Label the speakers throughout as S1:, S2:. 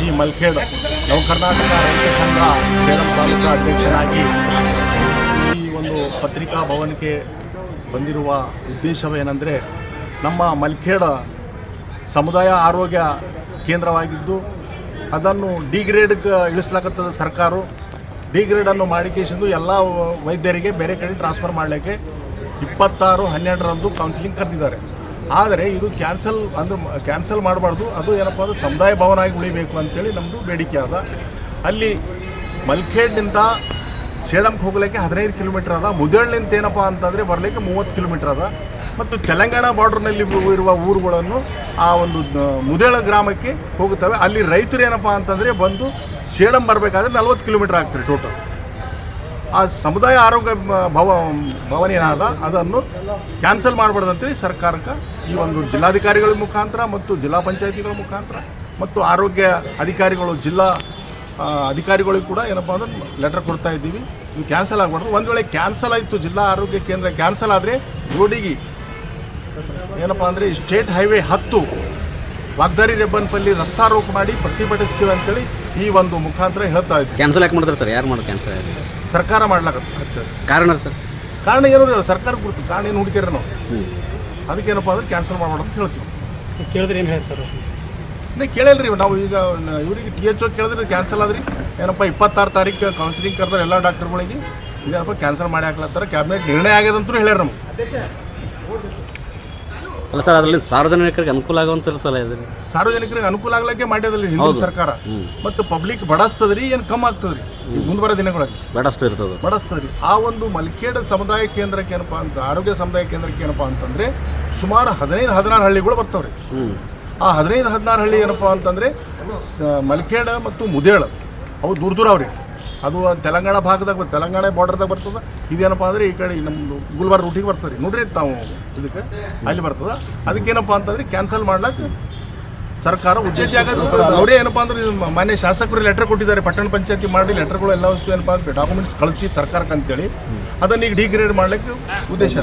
S1: G ಮಲ್ಖೇಡ್ ನವ ಕರ್ನಾಟಕ ರೈತ ಸಂಘ ಸೇಲಂ ತಾಲೂಕಾ ಅಧ್ಯಕ್ಷನಾಗಿ ಈ ಒಂದು ಪತ್ರಿಕಾ ಭವನಕ್ಕೆ ಬಂದಿರುವ ಉದ್ದೇಶವೇನೆಂದರೆ ನಮ್ಮ ಮಲ್ಖೇಡ ಸಮುದಾಯ ಆರೋಗ್ಯ ಕೇಂದ್ರವಾಗಿದ್ದು, ಅದನ್ನು ಡಿಗ್ರೇಡ್ಗೆ ಇಳಿಸ್ಲಾಕತ್ತದ ಸರ್ಕಾರ. ಡಿಗ್ರೇಡನ್ನು ಮಾಡಿಕೇಸಿಂದು ಎಲ್ಲ ವೈದ್ಯರಿಗೆ ಬೇರೆ ಕಡೆ ಟ್ರಾನ್ಸ್ಫರ್ ಮಾಡಲಿಕ್ಕೆ ಇಪ್ಪತ್ತಾರು ಹನ್ನೆರಡರಂದು ಕೌನ್ಸಿಲಿಂಗ್ ಕರೆದಿದ್ದಾರೆ. ಆದರೆ ಇದು ಕ್ಯಾನ್ಸಲ್ ಅಂದ್ರೆ ಕ್ಯಾನ್ಸಲ್ ಮಾಡಬಾರ್ದು. ಅದು ಏನಪ್ಪ ಅಂದ್ರೆ ಸಮುದಾಯ ಭವನ ಆಗಿ ಉಳಿಬೇಕು ಅಂತೇಳಿ ನಮ್ಮದು ಬೇಡಿಕೆ ಅದ. ಅಲ್ಲಿ ಮಲ್ಖೇಡ್ನಿಂದ ಸೇಡಂಗೆ ಹೋಗ್ಲಿಕ್ಕೆ ಹದಿನೈದು ಕಿಲೋಮೀಟರ್ ಅದ. ಮುದೇಳ್ನಿಂದ ಏನಪ್ಪ ಅಂತಂದರೆ ಬರಲಿಕ್ಕೆ ಮೂವತ್ತು ಕಿಲೋಮೀಟರ್ ಅದ. ಮತ್ತು ತೆಲಂಗಾಣ ಬಾರ್ಡರ್ನಲ್ಲಿ ಇರುವ ಊರುಗಳನ್ನು ಆ ಒಂದು ಮುದೇಳ ಗ್ರಾಮಕ್ಕೆ ಹೋಗುತ್ತವೆ. ಅಲ್ಲಿ ರೈತರು ಏನಪ್ಪ ಅಂತಂದರೆ ಬಂದು ಸೇಡಂ ಬರಬೇಕಾದ್ರೆ ನಲ್ವತ್ತು ಕಿಲೋಮೀಟರ್ ಆಗ್ತಾರೆ ಟೋಟಲ್ ಆ ಸಮುದಾಯ ಆರೋಗ್ಯ ಭವ ಭವನ ಏನಾದ ಅದನ್ನು ಕ್ಯಾನ್ಸಲ್ ಮಾಡಬಾರ್ದಂತೇಳಿ ಸರ್ಕಾರಕ್ಕೆ ಈ ಒಂದು ಜಿಲ್ಲಾಧಿಕಾರಿಗಳ ಮುಖಾಂತರ ಮತ್ತು ಜಿಲ್ಲಾ ಪಂಚಾಯತಿಗಳ ಮುಖಾಂತರ ಮತ್ತು ಆರೋಗ್ಯ ಅಧಿಕಾರಿಗಳು, ಜಿಲ್ಲಾ ಅಧಿಕಾರಿಗಳಿಗೆ ಕೂಡ ಏನಪ್ಪ ಅಂದ್ರೆ ಲೆಟರ್ ಕೊಡ್ತಾ ಇದ್ದೀವಿ. ಇದು ಕ್ಯಾನ್ಸಲ್ ಆಗಬಾರ್ದು. ಒಂದು ವೇಳೆ ಕ್ಯಾನ್ಸಲ್ ಆಯಿತು, ಜಿಲ್ಲಾ ಆರೋಗ್ಯ ಕೇಂದ್ರ ಕ್ಯಾನ್ಸಲ್ ಆದರೆ ರೋಡಿಗೆ ಏನಪ್ಪ ಅಂದರೆ ಸ್ಟೇಟ್ ಹೈವೇ ಹತ್ತು ವಾಗ್ದಾರಿ ರೆಬ್ಬನ್ಪಲ್ಲಿ ರಸ್ತಾ ರೋಕ್ ಮಾಡಿ ಪ್ರತಿಭಟಿಸ್ತೀವಿ ಅಂತೇಳಿ ಈ ಒಂದು ಮುಖಾಂತರ ಹೇಳ್ತಾ ಇದ್ದೀವಿ
S2: ಕ್ಯಾನ್ಸಲ್ ಯಾಕೆ ಮಾಡ್ತಾರೆ ಸರ್ ಯಾರು ಮಾಡೋದು ಕ್ಯಾನ್ಸಲ್
S1: ಸರ್ಕಾರ ಮಾಡ್ಲಾಕತ್ತ
S2: ಕಾರಣ ಸರ್
S1: ಕಾರಣ ಏನು ಇಲ್ಲ ಸರ್ಕಾರ ಗುರುತು. ಕಾರಣ ಏನು ಹುಡುಗಿರ ನಾವು?
S2: ಹ್ಞೂ
S1: ಅದಕ್ಕೇನಪ್ಪ ಅಂದ್ರೆ ಕ್ಯಾನ್ಸಲ್ ಮಾಡ್ಬೇಡ ಅಂತ ಹೇಳ್ತೀವಿ.
S3: ಕೇಳಿದ್ರೆ ಏನು ಹೇಳಿ ಸರ್
S1: ನೀವು ಕೇಳಲ್ರಿ ನಾವು ಈಗ ಇವರಿಗೆ ಟಿ ಎಚ್ ಓ ಕೇಳಿದ್ರೆ ಕ್ಯಾನ್ಸಲ್ ಆದ್ರಿ. ಏನಪ್ಪ ಇಪ್ಪತ್ತಾರು ತಾರೀಕು ಕೌನ್ಸಿಲಿಂಗ್ ಕರೆದ್ರೆ ಎಲ್ಲ ಡಾಕ್ಟರ್ಗಳಿಗೆ ಇದೇನಪ್ಪ ಕ್ಯಾನ್ಸಲ್ ಮಾಡಿ ಹಾಕ್ಲತ್ತಾರ. ಕ್ಯಾಬಿನೆಟ್ ನಿರ್ಣಯ ಆಗ್ಯದಂತೂ ಹೇಳ್ಯಾರ ನಮ್ಗೆ.
S2: ಅಲ್ಲ ಸರ್ ಅದರಲ್ಲಿ ಸಾರ್ವಜನಿಕರಿಗೆ ಅನುಕೂಲ ಆಗುವಂತ ಇರ್ತಲ್ಲ ಇದ್ರಿ
S1: ಸಾರ್ವಜನಿಕರಿಗೆ ಅನುಕೂಲ ಆಗ್ಲಕ್ಕೆ ಮಾಡ್ಯದಲ್ಲಿ ಹಿಂದಿನ
S2: ಹೌದು.
S1: ಸರ್ಕಾರ. ಮತ್ತು ಪಬ್ಲಿಕ್ ಬಡಸ್ತದ್ರಿ ಏನು ಕಮ್ಮಿ ಆಗ್ತದ್ರಿ? ರೀ ಮುಂದೆ ಬರೋ ದಿನಗಳಲ್ಲಿ.
S2: ಬಡಸ್ತ ಇರ್ತದೆ.
S1: ಬಡಸ್ತದ್ರಿ ಆ ಒಂದು ಮಲ್ಕೇಡ ಸಮುದಾಯ ಕೇಂದ್ರಕ್ಕೆ ಏನಪ್ಪ ಅಂತ ಆರೋಗ್ಯ ಸಮುದಾಯ ಕೇಂದ್ರಕ್ಕೆ ಏನಪ್ಪ ಅಂತಂದ್ರೆ ಸುಮಾರು ಹದಿನೈದು ಹದಿನಾರು ಹಳ್ಳಿಗಳು ಬರ್ತಾವ್ರಿ. ಆ ಹದಿನೈದು ಹದಿನಾರು ಹಳ್ಳಿ ಏನಪ್ಪ ಅಂತಂದ್ರೆ ಮಲ್ಕೇಡ ಮತ್ತು ಮುದೇಳ ಅವು ದೂರ ದೂರ ಅವ್ರಿ. ಅದು ತೆಲಂಗಾಣ ಭಾಗದಾಗ ಬರ್ತದೆ ತೆಲಂಗಾಣ ಬಾರ್ಡರ್ದಾಗ ಬರ್ತದೆ. ಇದೇನಪ್ಪ ಅಂದ್ರೆ ಈ ಕಡೆ ನಮ್ಮದು ಗುಲ್ಬರ್ಗ ರೂಟಿಗೆ ಬರ್ತದೆ. ರೀ ನೋಡ್ರಿ ತಾವು ಇದಕ್ಕೆ. ಅಲ್ಲಿ ಬರ್ತದೆ. ಅದಕ್ಕೇನಪ್ಪ ಅಂತಂದ್ರೆ ಕ್ಯಾನ್ಸಲ್ ಮಾಡ್ಲಕ್ಕೆ ಸರ್ಕಾರ ಉದ್ದೇಶ ಆಗೋದು ಅವರೇ ಏನಪ್ಪ ಅಂದ್ರೆ ಮಾನ್ಯ ಶಾಸಕರು ಲೆಟರ್ ಕೊಟ್ಟಿದ್ದಾರೆ. ಪಟ್ಟಣ ಪಂಚಾಯತಿ ಮಾಡಿ ಲೆಟರ್ಗಳು ಎಲ್ಲ ವಸ್ತು ಏನಪ್ಪ ಅಂದ್ರೆ ಡಾಕ್ಯುಮೆಂಟ್ಸ್ ಕಳಿಸಿ ಸರ್ಕಾರಕ್ಕೆ ಅಂತೇಳಿ ಅದನ್ನ ಈಗ ಡಿಗ್ರೇಡ್ ಮಾಡ್ಲಿಕ್ಕೆ ಉದ್ದೇಶ.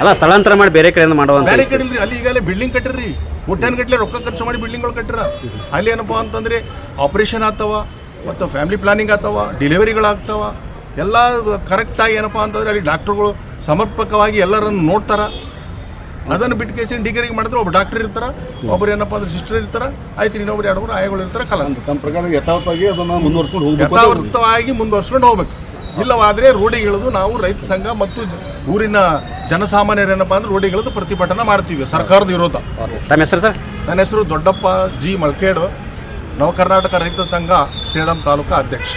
S2: ಅಲ್ಲ ಸ್ಥಳಾಂತರ ಮಾಡಿ ಬೇರೆ ಕಡೆಯಿಂದ ಮಾಡುವಂತ
S1: ಬೇರೆ ಕಡೆ ಇಲ್ರಿ ಅಲ್ಲಿ ಈಗಲೇ ಬಿಲ್ಡಿಂಗ್ ಕಟ್ಟಿರಿ ಕೋಟ್ಯಾನ್ ಗಟ್ಟಲೆ ರೊಕ್ಕ ಖರ್ಚು ಮಾಡಿ ಬಿಲ್ಡಿಂಗ್ಗಳು ಕಟ್ಟಿರ. ಅಲ್ಲಿ ಏನಪ್ಪ ಅಂತಂದ್ರೆ ಆಪರೇಷನ್ ಆಗ್ತಾವ. ಮತ್ತು ಫ್ಯಾಮಿಲಿ ಪ್ಲಾನಿಂಗ್ ಆಗ್ತಾವ ಡಿಲಿವರಿಗಳಾಗ್ತಾವ ಎಲ್ಲ ಕರೆಕ್ಟಾಗಿ ಏನಪ್ಪ ಅಂತಂದ್ರೆ ಅಲ್ಲಿ ಡಾಕ್ಟ್ರುಗಳು ಸಮರ್ಪಕವಾಗಿ ಎಲ್ಲರನ್ನು ನೋಡ್ತಾರ. ಅದನ್ನು ಬಿಟ್ಟು ಕೇಸಿನ ಡಿಗ್ರಿಗೆ ಮಾಡಿದ್ರೆ ಒಬ್ಬ ಡಾಕ್ಟರ್ ಇರ್ತಾರೆ ಒಬ್ಬರು ಏನಪ್ಪ ಅಂದ್ರೆ ಸಿಸ್ಟರ್ ಇರ್ತಾರೆ ಆಯ್ತು ಇನ್ನೊಬ್ರು ಎರಡು ಮೂರು ಆಯಗಳು ಇರ್ತಾರೆ ಕಲಾಸ
S4: ತಮ್ಮ ಪ್ರಕಾರ ಯಥಾವತ್ತಾಗಿ ಅದನ್ನ ಮುಂದುವರ್ಸ್ಕೊಂಡು ಹೋಗ್ಬೇಕು
S1: ಯಥಾವೃತವಾಗಿ ಮುಂದುವರ್ಸ್ಕೊಂಡು ಹೋಗ್ಬೇಕು. ಇಲ್ಲವಾದರೆ ರೋಡಿಗಿಳಿದು ನಾವು ರೈತ ಸಂಘ ಮತ್ತು ಊರಿನ ಜನಸಾಮಾನ್ಯರೇನಪ್ಪ ಅಂದ್ರೆ ರೋಡಿಗಿಳಿದು ಪ್ರತಿಭಟನೆ ಮಾಡ್ತೀವಿ ಸರ್ಕಾರದ ವಿರೋಧ.
S2: ನನ್ನ ಹೆಸರು ಸರ್?
S1: ನನ್ನ ಹೆಸರು ದೊಡ್ಡಪ್ಪ ಜಿ ಮಲ್ಕೇಡು. ನವ ಕರ್ನಾಟಕ ರೈತ ಸಂಘ ಸೇಡಂ ತಾಲೂಕಾ ಅಧ್ಯಕ್ಷ